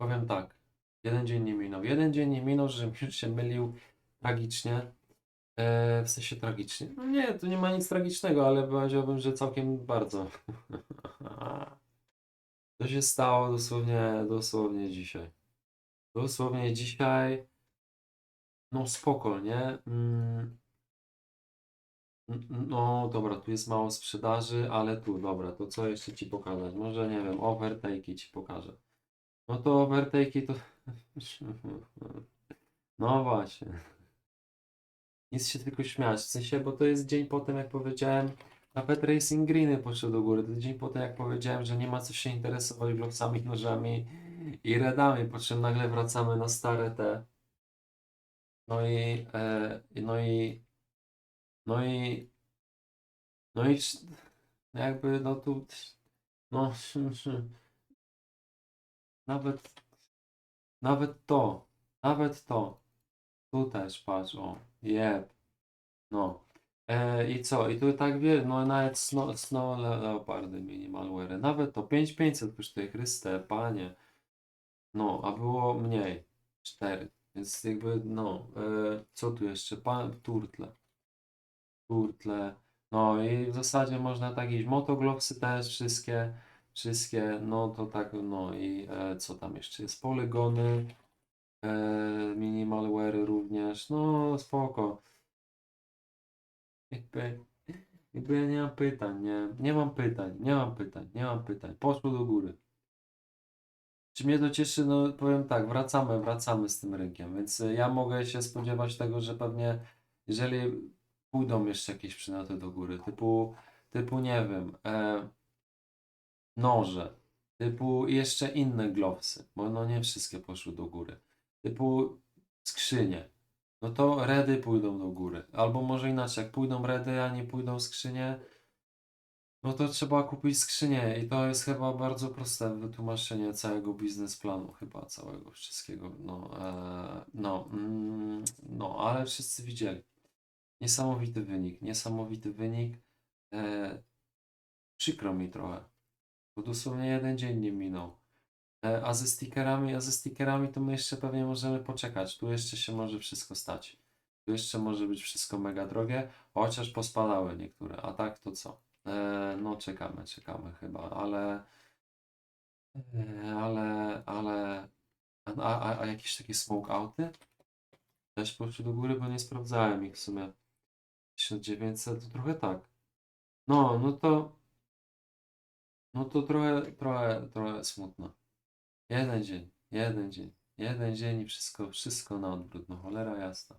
Powiem tak. Jeden dzień nie minął. Jeden dzień nie minął, żebym już się mylił tragicznie. E, w sensie tragicznie. No nie, to nie ma nic tragicznego, ale powiedziałbym, że całkiem bardzo. To się stało dosłownie, dosłownie dzisiaj. Dosłownie dzisiaj. No spoko, nie? Mm. No dobra, tu jest mało sprzedaży, ale tu, dobra, to co jeszcze ci pokazać? Może nie wiem, overtake'i ci pokażę. No to overtake'i to... No właśnie. Nic się tylko śmiać, w sensie, bo to jest dzień po tym, jak powiedziałem, nawet Racing Greeny poszły do góry. To dzień po tym, jak powiedziałem, że nie ma co się interesować glowsami, nożami i redami, po czym nagle wracamy na stare te. No i, e, no i, no i, no i jakby, no tu, no, nawet, nawet to, nawet to, tu też patrz, o, jeb, no. E, I co? I tu tak wie, no nawet Snow, snow le, Leopardy Minimalware, nawet to 5500 kosztuje, Chryste, panie. No, a było mniej, 4. Więc jakby, no, e, co tu jeszcze? Pan, turtle. Turtle. No i w zasadzie można tak iść. Motoglowsy też wszystkie, wszystkie, no to tak, no i e, co tam jeszcze jest? Polygony, e, minimalware również, no spoko. Jakby, jakby ja nie mam pytań, nie, nie mam pytań, nie mam pytań, nie mam pytań. Poszło do góry. Czy mnie to cieszy? No powiem tak, wracamy, wracamy z tym rynkiem, więc y, ja mogę się spodziewać tego, że pewnie jeżeli pójdą jeszcze jakieś przymioty do góry, typu, typu nie wiem, e, noże, typu jeszcze inne glowsy, bo no nie wszystkie poszły do góry, typu skrzynie, no to redy pójdą do góry, albo może inaczej, jak pójdą redy, a nie pójdą skrzynie, no to trzeba kupić skrzynię i to jest chyba bardzo proste wytłumaczenie całego biznesplanu, chyba całego wszystkiego. No, e, no, mm, no, ale wszyscy widzieli. Niesamowity wynik, niesamowity wynik. E, przykro mi trochę, bo dosłownie jeden dzień nie minął. E, a ze stickerami, a ze stickerami to my jeszcze pewnie możemy poczekać. Tu jeszcze się może wszystko stać. Tu jeszcze może być wszystko mega drogie, chociaż pospadały niektóre. A tak to co? E, no czekamy, czekamy chyba, ale e, ale, ale a, a, a jakieś takie smoke outy? Też poszły do góry, bo nie sprawdzałem ich w sumie. 1900 to trochę tak. No, no to no to trochę, trochę, trochę smutno. Jeden dzień, jeden dzień, jeden dzień i wszystko, wszystko na odwrót, no cholera jasna.